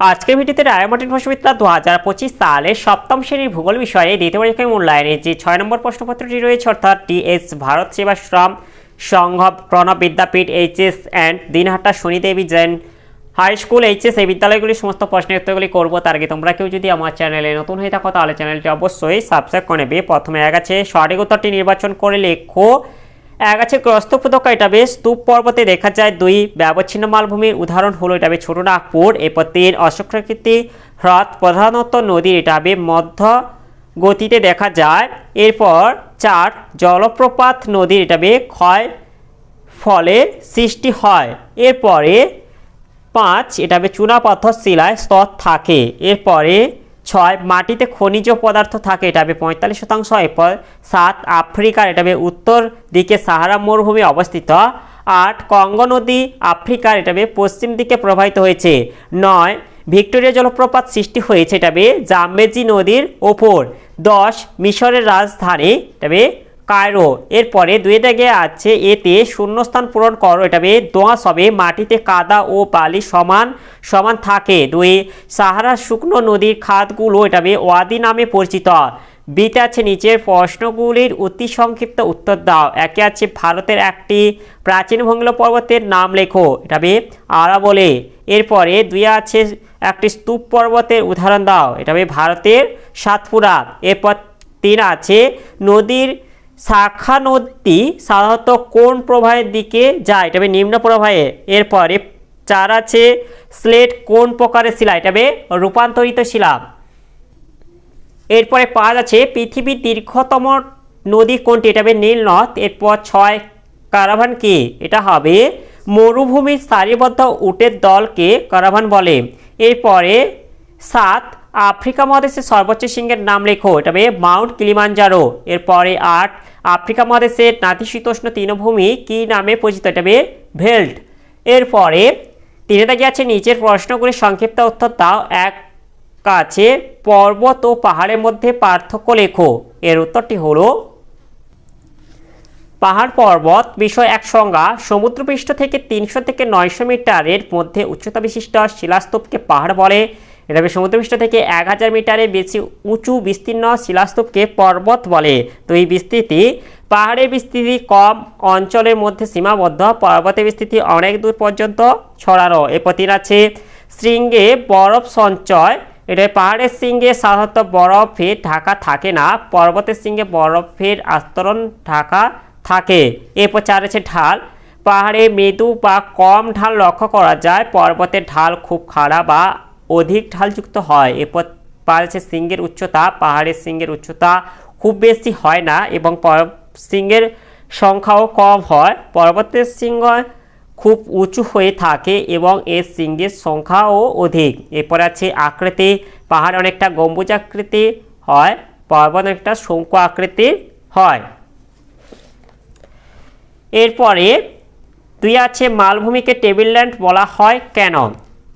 আজকের ভিডিওতে রায়মার্টিন বিশ্ববিদ্যালয় দু হাজার পঁচিশ সালের সপ্তম শ্রেণির ভূগোল বিষয়ে দ্বিতীয় পরীক্ষায় মূল্যায়নে যে ছয় নম্বর প্রশ্নপত্রটি রয়েছে, অর্থাৎ TS Bharat Sevashram Sangha Pranab Vidyapith HS and Dinhata Shanidevi Jain high school HS এই বিদ্যালয়গুলির সমস্ত প্রশ্নের উত্তরগুলি করব। তার আগে তোমরা কেউ যদি আমার চ্যানেলে নতুন হয়ে থাকো, তাহলে চ্যানেলটি অবশ্যই সাবস্ক্রাইব করে নেবে। প্রথমে এক আছে, সঠিক উত্তরটি নির্বাচন করে লেখো। এক আছে গ্রস্ত উপত্যকা এটা বেশ। স্তূপ পর্বতে দেখা যায় দুই ব্যবচ্ছিন্ন মালভূমির উদাহরণ হলো এটা হবে ছোট নাগপুর, এরপর তিন অশ্বকৃতি হ্রদ। প্রধানত নদীর এটা হবে মধ্য গতিতে দেখা যায়। এরপর চার জলপ্রপাত নদীর এটা হবে ক্ষয় ফলে সৃষ্টি হয়। এরপরে পাঁচ এটা হবে চুনাপাথর শিলায় স্তর থাকে। এরপরে ছয়, মাটিতে খনিজ পদার্থ থাকে এটা হবে পঁয়তাল্লিশ শতাংশ, এরপর সাত, আফ্রিকার এটা হবে উত্তর দিকে সাহারা মরুভূমি অবস্থিত, আট, কঙ্গো নদী আফ্রিকার এটা পশ্চিম দিকে প্রবাহিত হয়েছে, নয়, ভিক্টোরিয়া জলপ্রপাত সৃষ্টি হয়েছে এটা হবে জাম্বেজি নদীর ওপর, দশ, মিশরের রাজধানী এটা কায়রো। এরপরে দুই দাগে আছে, এতে শূন্যস্থান পূরণ করো। এটা বে দোঁয়াশ হবে মাটিতে কাদা ও বালি সমান সমান থাকে। দুই সাহারা শুকনো নদীর খাতগুলো এটা বে ওয়াদি নামে পরিচিত। বিতে আছে নিচের প্রশ্নগুলির অতি সংক্ষিপ্ত উত্তর দাও। একে আছে ভারতের একটি প্রাচীন ভঙ্গল পর্বতের নাম লেখো। এটা বে আরাবলে এরপরে দুই আছে একটি স্তূপ পর্বতের উদাহরণ দাও। এটা বে ভারতের সাতপুরা। এরপর তিন আছে নদীর শাখা নদী সাধারণত কোন প্রবাহের দিকে যায়? এটা নিম্ন প্রবাহে। এরপরে চার আছে, স্লেট কোন প্রকারের শিলা? এটা হবে রূপান্তরিত শিলা। এরপরে পাঁচ আছে, পৃথিবীর দীর্ঘতম নদী কোনটি? এটা হবে নীল নদ। এরপর ছয়, কারাভান কি? এটা হবে মরুভূমির সারিবদ্ধ উটের দলকে কারাভান বলে। এরপরে সাত আফ্রিকা মহাদেশের সর্বোচ্চ সিংহের নাম লেখো, এটা হবে মাউন্ট কিলিমাঞ্জারো। এরপরে আট, আফ্রিকা মহাদেশের নাতিশীতোষ্ণ তৃণভূমি কি নামে পরিচিত, এটা হবে ভেল্ট এরপরে তিনে দাগে আছে নিচের প্রশ্নগুলির সংক্ষিপ্ত উত্তর দাও, এক কাছে পর্বত ও পাহাড়ের মধ্যে পার্থক্য লেখো। এর উত্তরটি হলো পাহাড় পর্বত, বিষয় এক সংজ্ঞা, সমুদ্রপৃষ্ঠ থেকে তিনশো থেকে নয়শো মিটারের মধ্যে উচ্চতা বিশিষ্ট শিলাস্তূপকে পাহাড় বলে। এটা হবে সমুদ্রপৃষ্ঠ থেকে এক হাজার মিটারের বেশি উঁচু বিস্তীর্ণ শিলাস্তূপকে পর্বত বলে। তো এই বিস্তৃতি পাহাড়ের বিস্তৃতি কম, অঞ্চলের মধ্যে সীমাবদ্ধ। পর্বতের বিস্তৃতি অনেক দূর পর্যন্ত ছড়ানো। এরপর তিন আছে শৃঙ্গে বরফ সঞ্চয়। এটা পাহাড়ের শৃঙ্গে সাধারণত বরফে ঢাকা থাকে না। পর্বতের শৃঙ্গে বরফের আস্তরণ ঢাকা থাকে। এরপর চার আছে ঢাল। পাহাড়ে মৃদু বা কম ঢাল লক্ষ্য করা যায়। পর্বতের ঢাল খুব খাড়া বা অধিক ঢালযুক্ত হয়। এরপর আছে শৃঙ্গের উচ্চতা, পাহাড়ের শৃঙ্গের উচ্চতা খুব বেশি হয় না এবং শৃঙ্গের সংখ্যাও কম হয়। পর্বতের শৃঙ্গ খুব উঁচু হয়ে থাকে এবং এর শৃঙ্গের সংখ্যাও অধিক। এরপর আছে আকৃতি। পাহাড় অনেকটা গম্বুজ আকৃতি হয়, পর্বত অনেকটা শঙ্কু আকৃতির হয়। এরপরে দুই আছে মালভূমিকে টেবিল ল্যান্ড বলা হয় কেন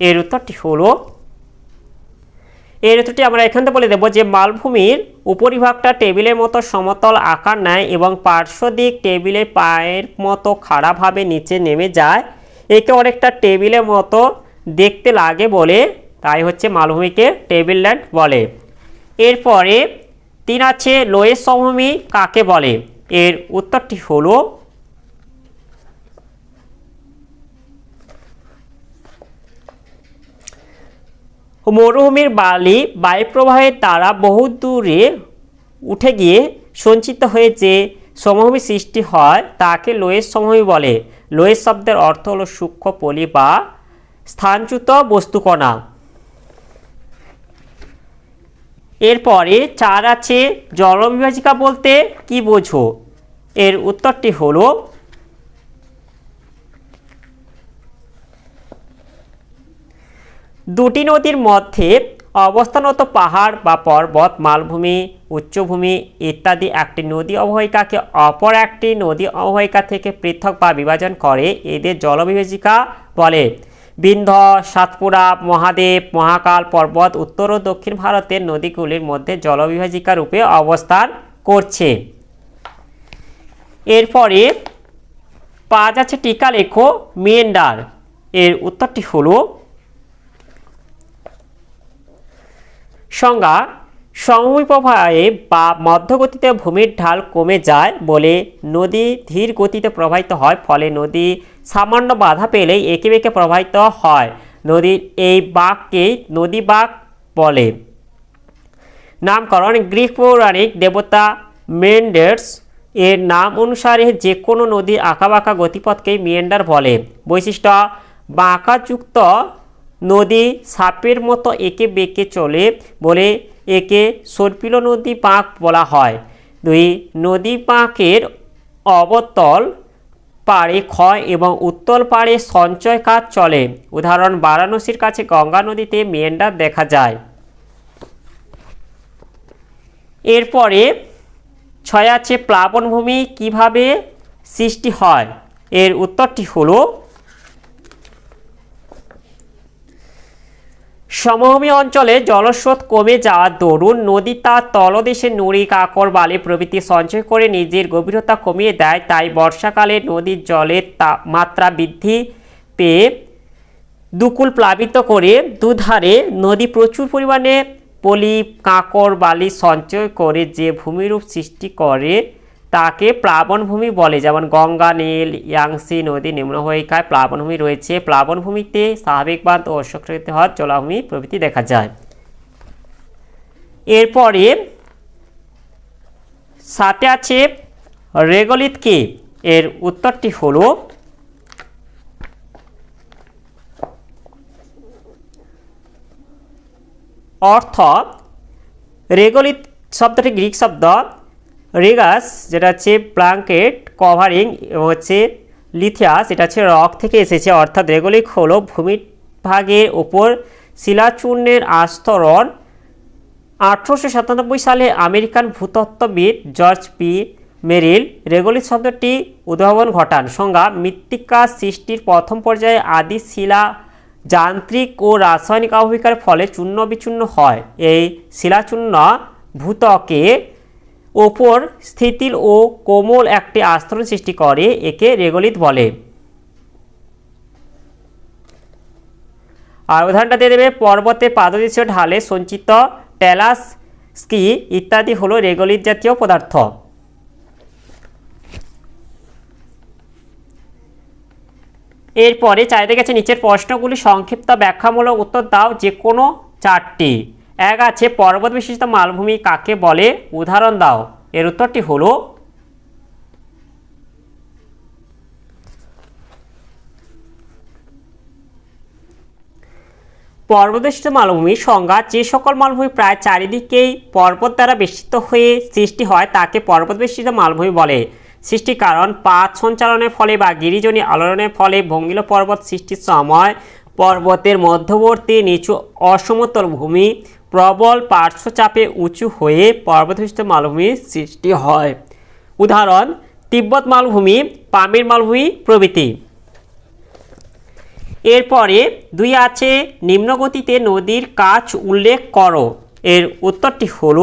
এর উত্তরটি হলো এর উত্তরটি আমরা এখান থেকে বলে দেবো যে মালভূমির উপরিভাগটা টেবিলের মতো সমতল আকার নেয় এবং পার্শ্ব দিক টেবিলের পায়ের মতো খাড়াভাবে নিচে নেমে যায়। একে অনেকটা টেবিলের মতো দেখতে লাগে বলে তাই হচ্ছে মালভূমিকে টেবিল ল্যান্ড বলে। এরপরে তিন আছে লোয়ের সমভূমি কাকে বলে? এর উত্তরটি হলো মরুভূমির বালি বায়ুপ্রবাহের দ্বারা বহু দূরে উঠে গিয়ে সঞ্চিত হয়ে যে সমভূমি সৃষ্টি হয়, তাকে লোয়ের সমভূমি বলে। লোয়ের শব্দের অর্থ হলো সূক্ষ্ম পলি বা স্থানচ্যুত বস্তুকণা। এরপরে চার আছে জলবিভাজিকা বলতে কি বোঝো? এর উত্তরটি হলো দুটি নদীর মধ্যে অবস্থানত পাহাড় বা পর্বত, মালভূমি, উচ্চভূমি ইত্যাদি একটি নদী অববাহিকাকে অপর একটি নদী অববাহিকা থেকে পৃথক বা বিভাজন করে এদের জলবিভাজিকা বলে। বিন্ধ সাতপুরা, মহাদেব, মহাকাল, পর্বত, উত্তর ও দক্ষিণ ভারতের নদীগুলির মধ্যে জলবিভাজিকা রূপে অবস্থান করছে। এরপরে পাঁচ আছে টিকা লেখো মিয়েন্ডার এর উত্তরটি হলো সংজ্ঞা সমভূমি প্রবাহে বা মধ্যগতিতে ভূমির ঢাল কমে যায় বলে নদী ধীর গতিতে প্রবাহিত হয়, ফলে নদী সামান্য বাধা পেলেই এঁকে বেঁকে প্রবাহিত হয়। নদীর এই বাঁককেই নদী বাঁক বলে। নামকরণ, গ্রিক পৌরাণিক দেবতা মেন্ডার্স এর নাম অনুসারে যে কোনো নদীর আঁকাবাঁকা গতিপথকেই মিয়েন্ডার বলে। বৈশিষ্ট্য, বাঁকাযুক্ত নদী সাপের মতো একে বেঁকে চলে বলে একে সর্পিল নদী বাঁক বলা হয়। দুই, নদী বাঁকের অবতল পাড়ে ক্ষয় এবং উত্তল পাড়ে সঞ্চয় কাজ চলে। উদাহরণ, বারাণসীর কাছে গঙ্গা নদীতে মিয়েন্ডার দেখা যায়। এরপরে ছয় আছে প্লাবনভূমি কীভাবে সৃষ্টি হয়? এর উত্তরটি হলো সমভূমি অঞ্চলে জলস্রোত কমে যাওয়ার দরুন নদী তার তলদেশে নুড়ি কাকর বালি প্রভৃতি সঞ্চয় করে নিজের গভীরতা কমিয়ে দেয়। তাই বর্ষাকালে নদীর জলের মাত্রা বৃদ্ধি পেয়ে দুকুল প্লাবিত করে দুধারে নদী প্রচুর পরিমাণে পলি, কাঁকর বালি সঞ্চয় করে যে ভূমিরূপ সৃষ্টি করে তাকে প্লাবনভূমি বলে, যেমন গঙ্গা, নীল, ইয়াংসি নদী নিম্নবহিকায় প্লাবনভূমি রয়েছে। প্লাবনভূমিতে স্বাভাবিক বাঁধ ও অশ্বকৃত হ্রদ জলাভূমি প্রভৃতি দেখা যায়। এরপরে সাথে আছে রেগলিত কি এর উত্তরটি হলো অর্থ। রেগলিত শব্দটি গ্রিক শব্দ রেগাস, যেটা হচ্ছে ব্ল্যাঙ্কেট কভারিং হচ্ছে লিথিয়াস, এটা হচ্ছে রক থেকে এসেছে, অর্থাৎ রেগলিক হলো ভূমির ভাগের ওপর শিলাচূর্ণের আস্তরণ। আঠারোশো সাতানব্বই সালে আমেরিকান ভূতত্ত্ববিদ জর্জ পি. মেরিল রেগলিত শব্দটি উদ্ভাবন ঘটান। সংজ্ঞা, মৃত্তিকা সৃষ্টির প্রথম পর্যায়ে আদি শিলা যান্ত্রিক ও রাসায়নিক আবহিকার ফলে চূর্ণ বিচূর্ণ হয়। এই শিলাচূর্ণ ভূতকে ওপর স্থিতিল ও কোমল একটি আস্তরণ সৃষ্টি করে, একে রেগলিত বলে। আর উদাহরণটা দিয়ে দেবে, পর্বতে পাদদেশীয় ঢালে সঞ্চিত ট্যালাস, স্কি ইত্যাদি হলো রেগলিত জাতীয় পদার্থ। এরপরে চারিদিকে গেছে নিচের প্রশ্নগুলি, সংক্ষিপ্ত ব্যাখ্যামূলক উত্তর দাও যে কোনো চারটি। এক আছে, পর্বত বিশিষ্ট মালভূমি কাকে বলে? উদাহরণ দাও। এর উত্তরটি হলো পর্বতবিশিষ্ট মালভূমির সংজ্ঞা, যে সকল মালভূমি প্রায় চারিদিকেই পর্বত দ্বারা বেষ্টিত হয়ে সৃষ্টি হয়, তাকে পর্বত বেষ্টিত মালভূমি বলে। সৃষ্টি কারণ পাত সঞ্চালনের ফলে বা গিরিজনী আলোড়নের ফলে ভঙ্গিল পর্বত সৃষ্টির সময় পর্বতের মধ্যবর্তী নিচু অসমতল ভূমি প্রবল পার্শ্বচাপে উঁচু হয়ে পর্বতবিশিষ্ট মালভূমির সৃষ্টি হয়। উদাহরণ, তিব্বত মালভূমি, পামির মালভূমি প্রভৃতি। এরপরে দুই আছে, নিম্নগতিতে নদীর কাজ উল্লেখ করো। এর উত্তরটি হল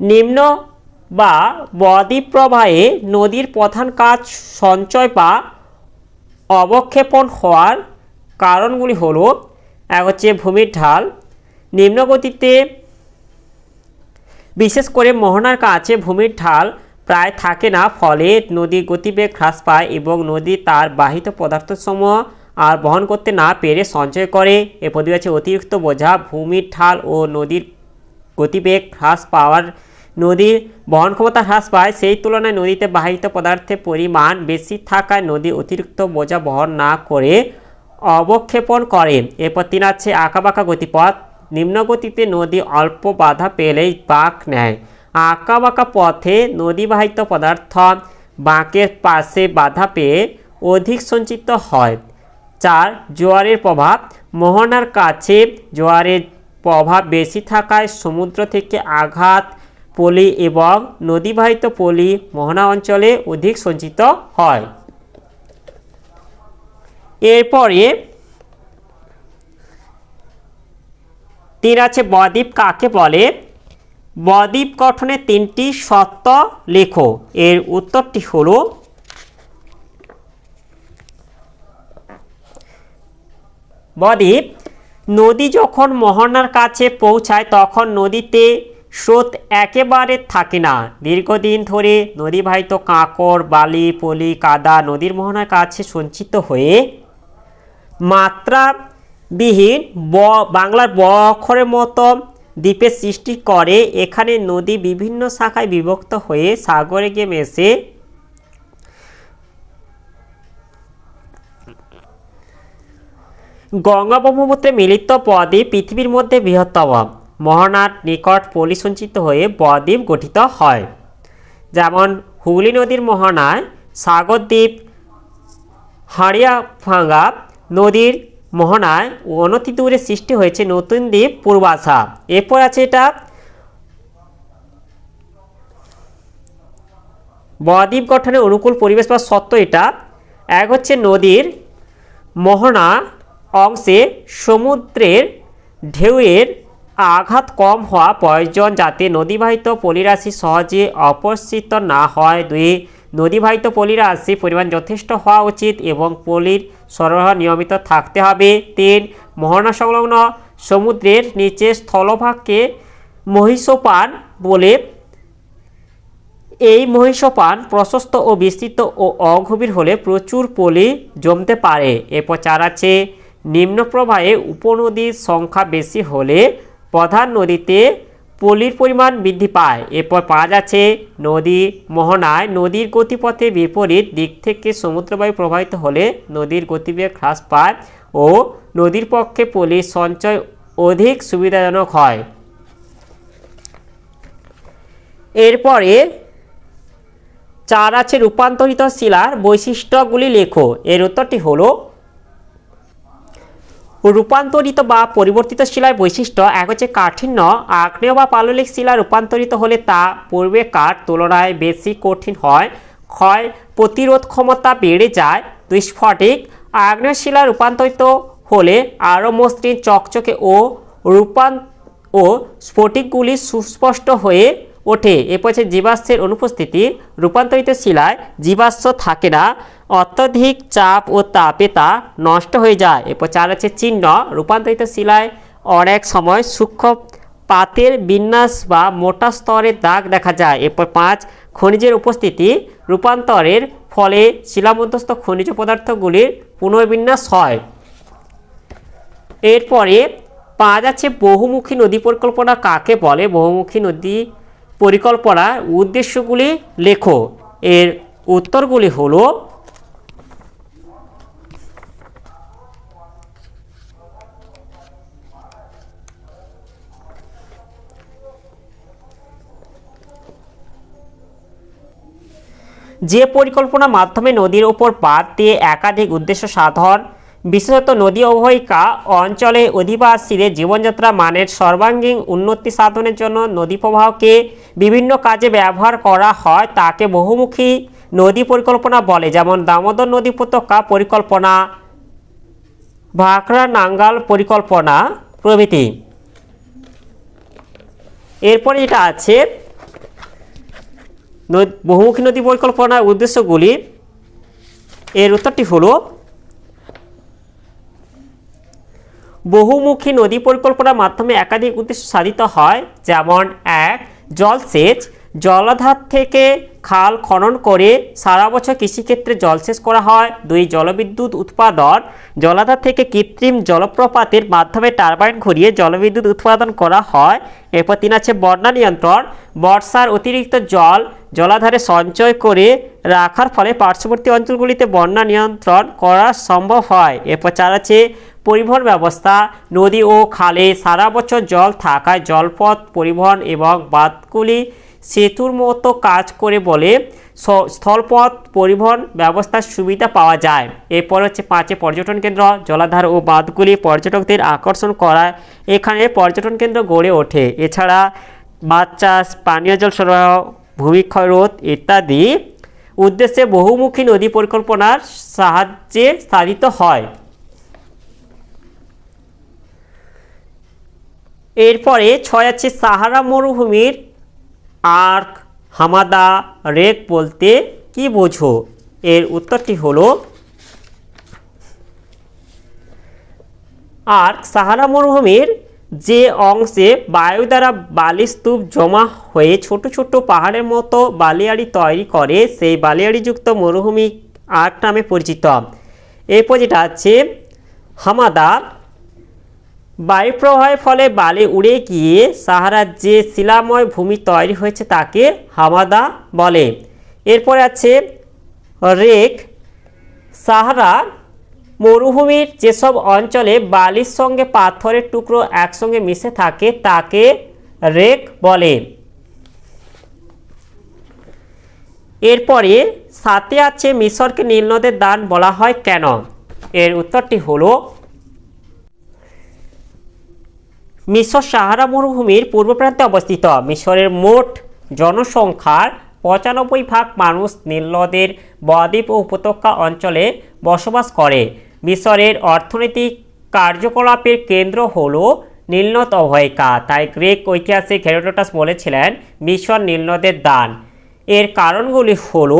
নিম্ন বা বদ্বীপ প্রবাহে নদীর প্রধান কাজ সঞ্চয় বা অবক্ষেপণ হওয়ার কারণগুলি হলো, এক হচ্ছে ভূমির ঢাল। নিম্নগতিতে বিশেষ করে মোহনার কাছে ভূমির ঢাল প্রায় থাকে না, ফলে নদীর গতিবেগ হ্রাস পায় এবং নদী তার বাহিত পদার্থসমূহ আর বহন করতে না পেরে সঞ্চয় করে। এ আছে অতিরিক্ত বোঝা। ভূমির ঢাল ও নদীর গতিবেগ হ্রাস পাওয়ার নদীর বহন ক্ষমতা হ্রাস পায়, সেই তুলনায় নদীতে বাহিত পদার্থের পরিমাণ বেশি থাকায় নদী অতিরিক্ত বোঝা বহন না করে অবক্ষেপণ করে। এরপর তিন আছে আঁকাবাঁকা গতিপথ। নিম্নগতিতে নদী অল্প বাধা পেলেই বাঁক নেয়। আঁকাবাঁকা পথে নদীবাহিত পদার্থ বাঁকের পাশে বাধা পেয়ে অধিক সঞ্চিত হয়। চার, জোয়ারের প্রভাব। মোহনার কাছে জোয়ারের প্রভাব বেশি থাকায় সমুদ্র থেকে আঘাত পলি এবং নদীবাহিত পলি মোহনা অঞ্চলে অধিক সঞ্চিত হয়। এরপরে তিন আছে বদ্বীপ কাকে বলে? বদ্বীপ গঠনে তিনটি সত্য লেখো। এর উত্তরটি হলো বদ্বীপ, নদী যখন মোহনার কাছে পৌঁছায় তখন নদীতে স্রোত একেবারে থাকে না। দীর্ঘদিন ধরে নদীবাহিত কাঁকড়, বালি, পলি, কাদা নদীর মোহনার কাছে সঞ্চিত হয়ে মাত্রাবিহীন ব, বাংলার ব অক্ষরের মতো দ্বীপের সৃষ্টি করে। এখানে নদী বিভিন্ন শাখায় বিভক্ত হয়ে সাগরে গিয়ে মেশে গঙ্গা ব্রহ্মপুত্রে মিলিত বদ্বীপ পৃথিবীর মধ্যে বৃহত্তম। মোহনার নিকট পলি সঞ্চিত হয়ে বদ্বীপ গঠিত হয়। যেমন, হুগলি নদীর মোহনায় সাগরদ্বীপ, হাড়িয়াভাঙ্গা নদীর মোহনায় অনতি দূরে সৃষ্টি হয়েছে নতুন দ্বীপ পূর্বাশা। এরপর আছে এটা বদ্বীপ গঠনের অনুকূল পরিবেশ বা সত্য এটা। এক হচ্ছে নদীর মোহনা অংশে সমুদ্রের ঢেউয়ের আঘাত কম হওয়া প্রয়োজন যাতে নদীবাহিত পলিরাশি সহজে অপসৃত না হয়। দুই, নদীবাহিত পলিরাশি পরিমাণ যথেষ্ট হওয়া উচিত এবং পলির সরবরাহ নিয়মিত থাকতে হবে। তিন মোহনা সংলগ্ন সমুদ্রের নিচে স্থলভাগকে মহিষোপান বলে। এই মহিষপান প্রশস্ত ও বিস্তৃত ও অগভীর হলে প্রচুর পলি জমতে পারে। এরপর চার আছে নিম্ন প্রবাহে উপনদীর সংখ্যা বেশি হলে প্রধান নদীতে পলির পরিমাণ বৃদ্ধি পায়। এরপর পাওয়া যাচ্ছে নদী মোহনায় নদীর গতিপথে বিপরীত দিক থেকে সমুদ্রবায়ু প্রবাহিত হলে নদীর গতিবেগ হ্রাস পায় ও নদীর পক্ষে পলির সঞ্চয় অধিক সুবিধাজনক হয়। এরপরে চার আছে রূপান্তরিত শিলার বৈশিষ্ট্যগুলি লেখো। এর উত্তরটি হলো রূপান্তরিত বা পরিবর্তিত শিলার বৈশিষ্ট্য এক হচ্ছে কাঠিন্য, আগ্নেয় বা পাললিক শিলা রূপান্তরিত হলে তা পূর্বে কাঠ তুলনায় বেশি কঠিন হয়। ক্ষয় প্রতিরোধ ক্ষমতা বেড়ে যায় দুই স্ফটিক আগ্নেয় শিলা রূপান্তরিত হলে আরও মসৃণ, চকচকে ও রূপান ও স্ফটিকগুলি সুস্পষ্ট হয়ে ওঠে। এরপর জীবাশ্মের অনুপস্থিতি, রূপান্তরিত শিলায় জীবাশ্ম থাকে না। অত্যধিক চাপ ও তাপে তা নষ্ট হয়ে যায়। এরপর চার আছে চিহ্ন। রূপান্তরিত শিলায় অনেক সময় সূক্ষ্ম পাতের বিন্যাস বা মোটা স্তরের দাগ দেখা যায়। এরপর পাঁচ, খনিজের উপস্থিতি রূপান্তরের ফলে শিলামধ্যস্থ খনিজ পদার্থগুলির পুনর্বিন্যাস হয়। এরপরে পাওয়া যাচ্ছে বহুমুখী নদী পরিকল্পনা। কাকে বলে? বহুমুখী নদী পরিকল্পনার উদ্দেশ্যগুলি লেখো। এর উত্তরগুলি হলো যে পরিকল্পনার মাধ্যমে নদীর ওপর বাদ দিয়ে একাধিক উদ্দেশ্য সাধন, বিশেষত নদী অববাহিকা অঞ্চলে অধিবাসীদের জীবনযাত্রা মানের সর্বাঙ্গীন উন্নতি সাধনের জন্য নদী প্রবাহকে বিভিন্ন কাজে ব্যবহার করা হয়, তাকে বহুমুখী নদী পরিকল্পনা বলে, যেমন দামোদর নদী উপত্যকা পরিকল্পনা ভাকরা নাঙ্গাল পরিকল্পনা প্রভৃতি। এরপরে যেটা আছে বহুমুখী নদী পরিকল্পনার উদ্দেশ্যগুলি এর উত্তরটি হল, বহুমুখী নদী পরিকল্পনার মাধ্যমে একাধিক উদ্দেশ্য সাধিত হয়, যেমন এক, জলসেচ জলাধার থেকে খাল খনন করে সারা বছর কৃষিক্ষেত্রে জলসেচ করা হয়। দুই জলবিদ্যুৎ উৎপাদন, জলাধার থেকে কৃত্রিম জলপ্রপাতের মাধ্যমে টারবাইন ঘুরিয়ে জলবিদ্যুৎ উৎপাদন করা হয়। এরপর তিন আছে বন্যা নিয়ন্ত্রণ। বর্ষার অতিরিক্ত জল জলাধারে সঞ্চয় করে রাখার ফলে পার্শ্ববর্তী অঞ্চলগুলিতে বন্যা নিয়ন্ত্রণ করা সম্ভব হয়। এরপর চার আছে পরিবহন ব্যবস্থা। নদী ও খালে সারা বছর জল থাকায় জলপথ, পরিবহন এবং বাঁধগুলি সেতুর মতো কাজ করে বলে স্থলপথ পরিবহন ব্যবস্থার সুবিধা পাওয়া যায়। এরপর হচ্ছে পাঁচে পর্যটন কেন্দ্র, জলাধার ও বাঁধগুলি পর্যটকদের আকর্ষণ করায়। এখানে পর্যটন কেন্দ্র গড়ে ওঠে। এছাড়া মাছ চাষ, পানীয় জল সরবরাহ ভূমিক্ষয় রোধ ইত্যাদি উদ্দেশ্যে বহুমুখী নদী পরিকল্পনার সাহায্যে সাধিত হয়। এরপরে ছয় আছে সাহারা মরুভূমির আর্ক হামাদা রেক বলতে কি বোঝো? এর উত্তরটি হলো আর সাহারা মরুভূমির যে অংশে বায়ু দ্বারা বালিস্তূপ জমা হয়ে ছোট ছোট পাহাড়ের মতো বালিয়াড়ি তৈরি করে, সেই বালিয়াড়িযুক্ত মরুভূমি আর্ক নামে পরিচিত। এরপর যেটা আছে, হামাদা বায়ুপ্রবাহের ফলে বালি উড়ে গিয়ে সাহারার যে শিলাময় ভূমি তৈরি হয়েছে তাকে হামাদা বলে। এরপরে আছে রেক। সাহারা মরুভূমির যেসব অঞ্চলে বালির সঙ্গে পাথরের টুকরো একসঙ্গে মিশে থাকে, তাকে রেক বলে। এরপরে সাথে আছে মিশরকে নীলনদের দান বলা হয় কেন? এর উত্তরটি হলো মিশর সাহারা মরুভূমির পূর্ব প্রান্তে অবস্থিত। মিশরের মোট জনসংখ্যার পঁচানব্বই ভাগ মানুষ নীলনদের বদ্বীপ ও উপত্যকা অঞ্চলে বসবাস করে। মিশরের অর্থনৈতিক কার্যকলাপের কেন্দ্র হল নীলনদ অভয়িকা তাই গ্রেক ঐতিহাসিক হেরোডোটাস বলেছিলেন, মিশর নীলনদের দান। এর কারণগুলি হল,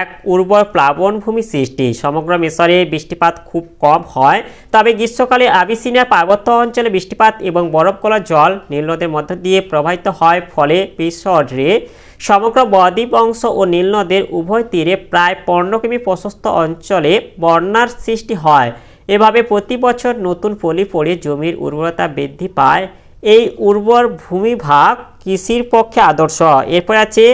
এক, উর্বর প্লাবনভূমি সৃষ্টি। সমগ্র মিশরে বৃষ্টিপাত খুব কম হয়, তবে গ্রীষ্মকালে আবিসিনিয়ার পার্বত্য অঞ্চলে বৃষ্টিপাত এবং বরফ গলা জল নীলনদের মধ্য দিয়ে প্রবাহিত হয়, ফলে মিশরে সমগ্র বদ্বীপ অংশ ও নীলনদের উভয় তীরে প্রায় পনেরো কিমি প্রশস্ত অঞ্চলে বন্যার সৃষ্টি হয়। এভাবে প্রতি বছর নতুন পলি পড়ে জমির উর্বরতা বৃদ্ধি পায়। এই উর্বর ভূমিভাগ কৃষির পক্ষে আদর্শ। এরপর আছে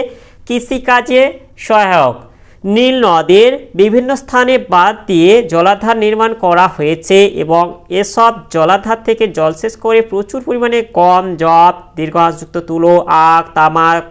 কৃষিকাজে সহায়ক। নীল নদের বিভিন্ন স্থানে বাঁধ দিয়ে জলাধার নির্মাণ করা হয়েছে এবং এসব জলাধার থেকে জলসেচ করে প্রচুর পরিমাণে গম জব দীর্ঘাসযুক্ত তুলো, আখ, তামাক,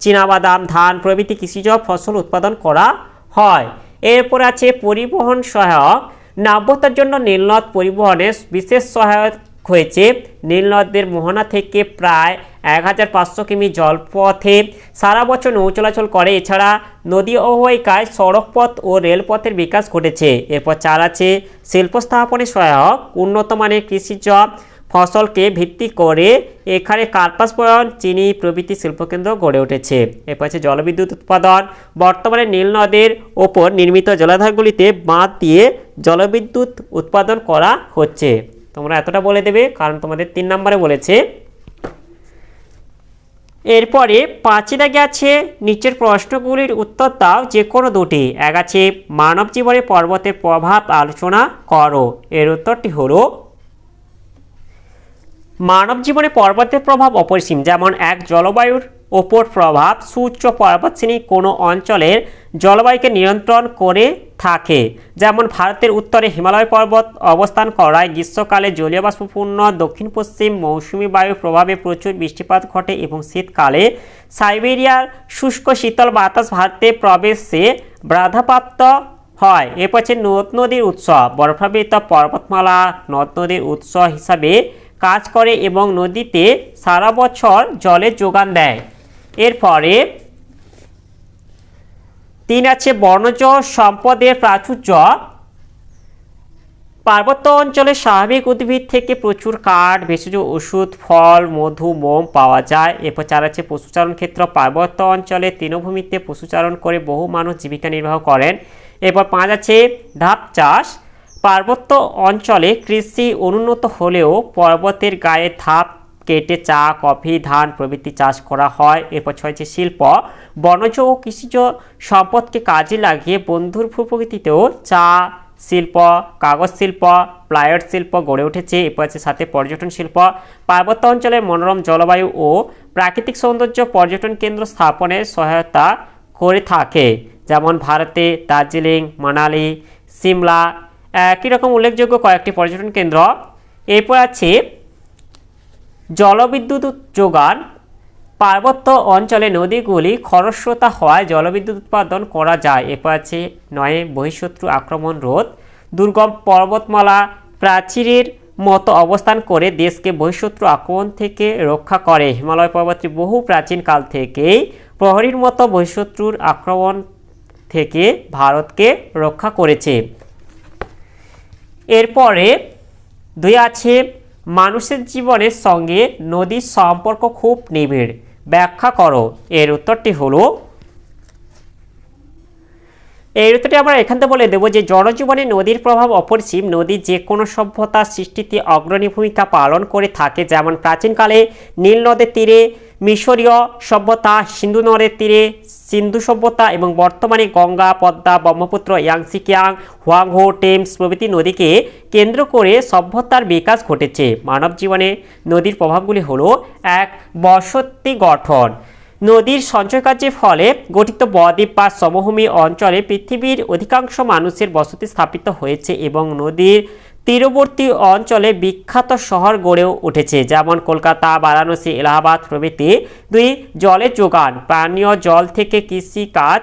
চীনাবাদাম, ধান প্রভৃতি কৃষিজ ফসল উৎপাদন করা হয়। এরপর আছে পরিবহন সহায়ক। নাব্যতার জন্য নীলনদ পরিবহনে বিশেষ সহায়ক হয়েছে। নীলনদের মোহনা থেকে প্রায় এক হাজার পাঁচশো কিমি জলপথে সারা বছর নৌ চলাচল করে। এছাড়া নদী অববাহিকায় সড়কপথ ও রেলপথের বিকাশ ঘটেছে। এরপর চার আছে শিল্প স্থাপনে সহায়ক উন্নত মানের কৃষিজ ফসলকে ভিত্তি করে এখানে কার্পাস বয়ন, চিনি প্রভৃতি শিল্পকেন্দ্র গড়ে উঠেছে। এরপর আছে জলবিদ্যুৎ উৎপাদন। বর্তমানে নীল নদের ওপর নির্মিত জলাধারগুলিতে বাঁধ দিয়ে জলবিদ্যুৎ উৎপাদন করা হচ্ছে। তোমরা এতটা বলে দেবে, কারণ তোমাদের তিন নম্বরে বলেছে। এরপরে পাঁচে দাগে আছে নিচের প্রশ্নগুলির উত্তর দাও যে কোনো দুটি। এক আছে, মানব জীবনে পর্বতের প্রভাব আলোচনা করো। এর উত্তরটি হলো, মানব জীবনে পর্বতের প্রভাব অপরিসীম। যেমন, এক জলবায়ুর ওপর প্রভাব সুউচ্চ পর্বতশ্রেণী কোনো অঞ্চলের জলবায়ুকে নিয়ন্ত্রণ করে থাকে। যেমন ভারতের উত্তরে হিমালয় পর্বত অবস্থান করায় গ্রীষ্মকালে জলীয় বাষ্পপূর্ণ দক্ষিণ পশ্চিম মৌসুমী বায়ুর প্রভাবে প্রচুর বৃষ্টিপাত ঘটে এবং শীতকালে সাইবেরিয়ার শুষ্ক শীতল বাতাস ভারতে প্রবেশে বাধাপ্রাপ্ত হয়। এরপর হচ্ছে নদ নদীর উৎস, বরফাবৃত পর্বতমালা নদ নদীর উৎস হিসাবে কাজ করে এবং নদীতে সারা বছর জলের যোগান দেয়। এরপরে তিন আছে বর্ণজ সম্পদের প্রাচুর্য। পার্বত্য অঞ্চলে স্বাভাবিক উদ্ভিদ থেকে প্রচুর কাঠ, ভেষজ, ওষুধ, ফল, মধু, মোম পাওয়া যায়। এরপর চার আছে পশুচারণ ক্ষেত্র। পার্বত্য অঞ্চলে তৃণভূমিতে পশুচারণ করে বহু মানুষ জীবিকা নির্বাহ করেন। এরপর পাঁচ আছে ধাপ চাষ। পার্বত্য অঞ্চলে কৃষি অনুন্নত হলেও পর্বতের গায়ে ধাপ কেটে চা, কফি, ধান প্রভৃতি চাষ করা হয়। এরপর ছয় হচ্ছে শিল্প। বনজ ও কৃষিজ সম্পদকে কাজে লাগিয়ে বন্ধুর ভূপ্রকৃতিতেও চা শিল্প, কাগজ শিল্প, প্লাইউড শিল্প গড়ে উঠেছে। এরপর আছে সাথে পর্যটন শিল্প। পার্বত্য অঞ্চলের মনোরম জলবায়ু ও প্রাকৃতিক সৌন্দর্য পর্যটন কেন্দ্র স্থাপনে সহায়তা করে থাকে। যেমন ভারতে দার্জিলিং, মানালি, সিমলা, একই রকম উল্লেখযোগ্য কয়েকটি পর্যটন কেন্দ্র। এরপর আছে জলবিদ্যুৎ যোগান, পার্বত্য অঞ্চলে নদীগুলি খরস্রোতা হওয়ায় জলবিদ্যুৎ উৎপাদন করা যায়। এরপর আছে নয় বহিঃশত্রু আক্রমণ রোধ। দুর্গম পর্বতমালা প্রাচীরের মতো অবস্থান করে দেশকে বহিঃশত্রু আক্রমণ থেকে রক্ষা করে। হিমালয় পর্বতটি বহু প্রাচীন কাল থেকেই প্রহরীর মতো বহিঃশত্রুর আক্রমণ থেকে ভারতকে রক্ষা করেছে। এরপরে দুই আছে মানুষের জীবনের সঙ্গে নদীর সম্পর্ক খুব নিবিড়। ব্যাখ্যা করো। এর উত্তরটি হলো এই ঋতুটি আমরা এখান থেকে বলে দেবো যে জনজীবনে নদীর প্রভাব অপরিসীম নদী যে কোনো সভ্যতার সৃষ্টিতে অগ্রণী ভূমিকা পালন করে থাকে, যেমন প্রাচীনকালে নীল নদের তীরে মিশরীয় সভ্যতা, সিন্ধু নদের তীরে সিন্ধু সভ্যতা এবং বর্তমানে Ganga, Padma, Brahmaputra, Yangtze Kiang, Huang Ho, Thames প্রভৃতি নদীকে কেন্দ্র করে সভ্যতার বিকাশ ঘটেছে। মানব জীবনে নদীর প্রভাবগুলি হলো এক বসতি গঠন। নদীর সঞ্চয় কার্যের ফলে গঠিত বদ্বীপ বা সমভূমি অঞ্চলে পৃথিবীর অধিকাংশ মানুষের বসতি স্থাপিত হয়েছে এবং নদীর তীরবর্তী অঞ্চলে বিখ্যাত শহর গড়েও উঠেছে, যেমন কলকাতা, বারাণসী, এলাহাবাদ প্রভৃতি। দুই, জলের যোগান, পানীয় জল থেকে কৃষি কাজ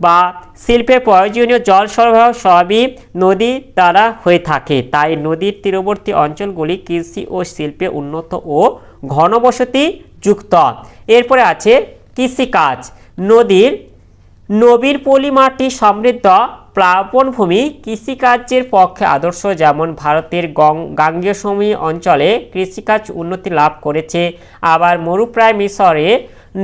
বা শিল্পে প্রয়োজনীয় জল সরবরাহ সবই নদী দ্বারা হয়ে থাকে। তাই নদীর তীরবর্তী অঞ্চলগুলি কৃষি ও শিল্পে উন্নত ও ঘনবসতি যুক্ত। এরপরে আছে কৃষিকাজ। নদীর, নবীর পলিমাটি সমৃদ্ধ প্লাবনভূমি কৃষিকার্যের পক্ষে আদর্শ, যেমন ভারতের গাঙ্গীয় সমী অঞ্চলে কৃষিকাজ উন্নতি লাভ করেছে। আবার মরুপ্রায় মিশরে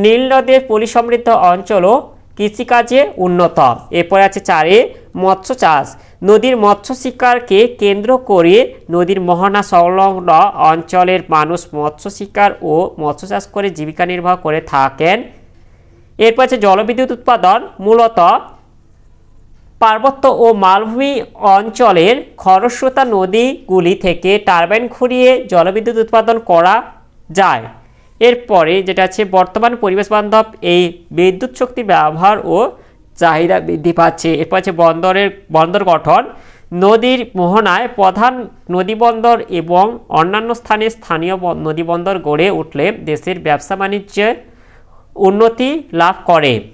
নীল নদের পলিসমৃদ্ধ অঞ্চলও কৃষিকাজে উন্নত। এরপরে আছে চারে মৎস্য চাষ। নদীর মৎস্য শিকারকে কেন্দ্র করে নদীর মোহনা সংলগ্ন অঞ্চলের মানুষ মৎস্য শিকার ও মৎস্য চাষ করে জীবিকা নির্বাহ করে থাকেন। এরপর আছে জলবিদ্যুৎ উৎপাদন। মূলত পার্বত্য ও মালভূমি অঞ্চলের খরস্রোতা নদীগুলি থেকে টারবাইন ঘুরিয়ে জলবিদ্যুৎ উৎপাদন করা যায়। এরপরে যেটা আছে বর্তমান পরিবেশ বান্ধব, এই বিদ্যুৎ শক্তি ব্যবহার ও চাহিদা বৃদ্ধি পাচ্ছে। এরপর আছে বন্দরের, বন্দর গঠন। নদীর মোহনায় প্রধান নদী বন্দর এবং অন্যান্য স্থানে স্থানীয় ব- নদী বন্দর গড়ে উঠলে দেশের ব্যবসা বাণিজ্যে উন্নতি লাভ করে।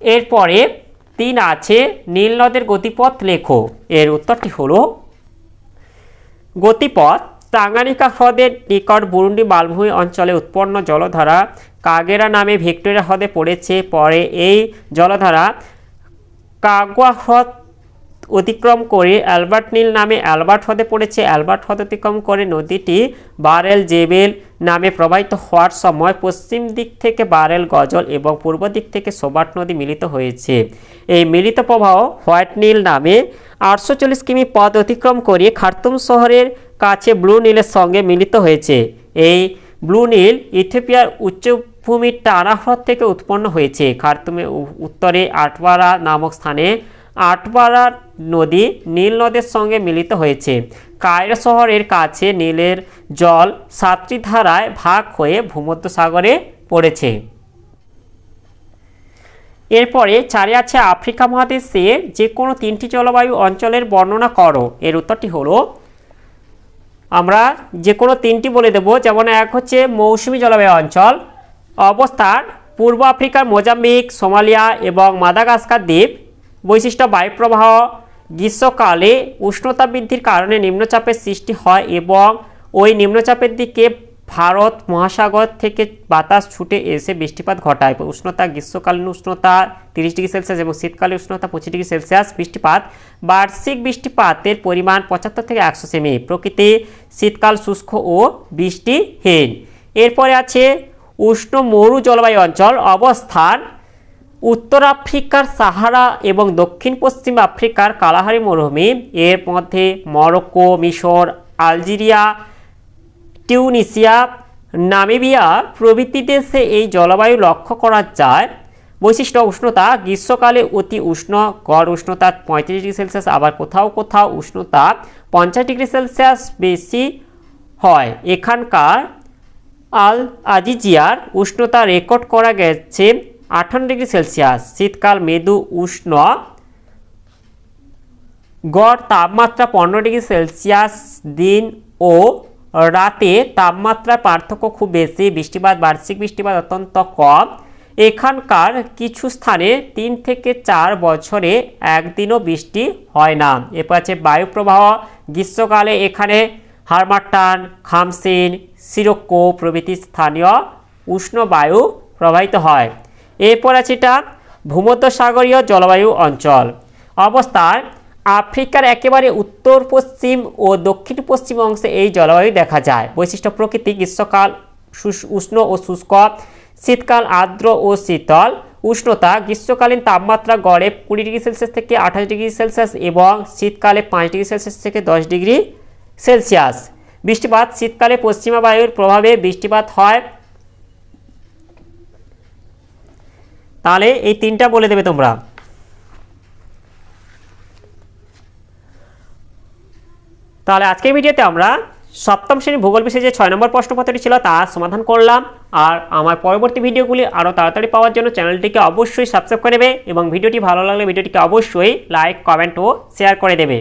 এরপরে তিন আছে নীল নদের গতিপথ লেখো। এর উত্তরটি হলো গতিপথ। টাঙ্গানিকা হ্রদের নিকট বুরুন্ডি মালভূমি অঞ্চলে উৎপন্ন জলধারা কাগেরা নামে ভিক্টোরিয়া হ্রদে পড়েছে। পরে এই জলধারা কাগুয়া হ্রদ অতিক্রম করে অ্যালবার্ট নীল নামে অ্যালবার্ট হ্রদে পড়েছে। অ্যালবার্ট হ্রদ অতিক্রম করে নদীটি বারেল জেবেল নামে প্রবাহিত হওয়ার সময় পশ্চিম দিক থেকে বারেল গজল এবং পূর্ব দিক থেকে সোবাট নদী মিলিত হয়েছে। এই মিলিত প্রবাহ হোয়াইট নীল নামে আটশো চল্লিশ কিমি পথ অতিক্রম করে খার্তুম শহরের কাছে ব্লু নীলের সঙ্গে মিলিত হয়েছে। এই ব্লু নীল ইথিওপিয়ার উচ্চভূমির টানা হ্রদ থেকে উৎপন্ন হয়েছে। খার্তুমে উত্তরে আটবারা নামক স্থানে আটবারা নদী নীল নদের সঙ্গে মিলিত হয়েছে। কায়রো শহরের কাছে নীলের জল সাতটি ধারায় ভাগ হয়ে ভূমধ্যসাগরে পড়েছে। এরপরে চারে আছে আফ্রিকা মহাদেশে যে কোনো তিনটি জলবায়ু অঞ্চলের বর্ণনা করো। এর উত্তরটি হলো আমরা যে কোনো তিনটি বলে দেব। যেমন এক হচ্ছে মৌসুমী জলবায়ু অঞ্চল, অবস্থান পূর্ব আফ্রিকার মোজাম্বিক, সোমালিয়া এবং মাদাগাস্কার দ্বীপ, বৈশিষ্ট্য বায়ুপ্রবাহ, গ্রীষ্মকালে উষ্ণতা বৃদ্ধির কারণে নিম্নচাপের সৃষ্টি হয় এবং ওই নিম্নচাপের দিকে ভারত মহাসাগর থেকে বাতাস ছুটে এসে বৃষ্টিপাত ঘটায়। উষ্ণতা গ্রীষ্মকালীন উষ্ণতা তিরিশ ডিগ্রি সেলসিয়াস এবং শীতকালীন উষ্ণতা পঁচিশ ডিগ্রি সেলসিয়াস বৃষ্টিপাত। বার্ষিক বৃষ্টিপাতের পরিমাণ পঁচাত্তর থেকে একশো সেমি। প্রকৃতি শীতকাল শুষ্ক ও বৃষ্টিহীন। এরপরে আছে উষ্ণ মরু জলবায়ু অঞ্চল। অবস্থান উত্তর আফ্রিকার সাহারা এবং দক্ষিণ পশ্চিম আফ্রিকার কালাহারি মরুভূমি। এর মধ্যে মরক্কো, মিশর, আলজেরিয়া টিউনিসিয়া নামিবিয়া প্রভৃতি দেশে এই জলবায়ু লক্ষ্য করা যায়। বৈশিষ্ট্য উষ্ণতা গ্রীষ্মকালে অতি উষ্ণ, গড় উষ্ণতা পঁয়ত্রিশ ডিগ্রি সেলসিয়াস, আবার কোথাও কোথাও উষ্ণতা পঞ্চাশ ডিগ্রি সেলসিয়াস বেশি হয়। এখানকার আল আজিজিয়ার উষ্ণতা রেকর্ড করা গেছে আঠান্ন ডিগ্রি সেলসিয়াস। শীতকাল মৃদু, উষ্ণ, গড় তাপমাত্রা পনেরো ডিগ্রি সেলসিয়াস দিন ও রাতে তাপমাত্রার পার্থক্য খুব বেশি, বৃষ্টিপাত, বার্ষিক বৃষ্টিপাত অত্যন্ত কম। এখানকার কিছু স্থানে তিন থেকে চার বছরে একদিনও বৃষ্টি হয় না। এরপর আছে বায়ু প্রবাহ, গ্রীষ্মকালে এখানে হারমাটান খামসিন সিরক্কো প্রভৃতি স্থানীয় উষ্ণ বায়ু প্রবাহিত হয়। এরপর আছে এটা ভূমধ্যসাগরীয় জলবায়ু অঞ্চল। অবস্থান আফ্রিকার একেবারে উত্তর, পশ্চিম ও দক্ষিণ পশ্চিম অংশে এই জলবায়ু দেখা যায়। বৈশিষ্ট্য প্রকৃতি গ্রীষ্মকাল উষ্ণ ও শুষ্ক, শীতকাল আর্দ্র ও শীতল। উষ্ণতা গ্রীষ্মকালীন তাপমাত্রা গড়ে কুড়ি ডিগ্রি সেলসিয়াস থেকে আঠাশ ডিগ্রি সেলসিয়াস এবং শীতকালে পাঁচ ডিগ্রি সেলসিয়াস থেকে দশ ডিগ্রি সেলসিয়াস। বৃষ্টিপাত শীতকালে পশ্চিমা বায়ুর প্রভাবে বৃষ্টিপাত হয়। তাহলে এই তিনটা বলে দেবে তোমরা। তাহলে আজকের ভিডিওতে আমরা সপ্তম শ্রেণির ভূগোল বিষয়ে যে ছয় নম্বর প্রশ্নপত্রটি ছিল তা সমাধান করলাম। আর আমার পরবর্তী ভিডিওগুলি আরও তাড়াতাড়ি পাওয়ার জন্য চ্যানেলটিকে অবশ্যই সাবস্ক্রাইব করে দেবে এবং ভিডিওটি ভালো লাগলে ভিডিওটিকে অবশ্যই লাইক, কমেন্ট ও শেয়ার করে দেবে।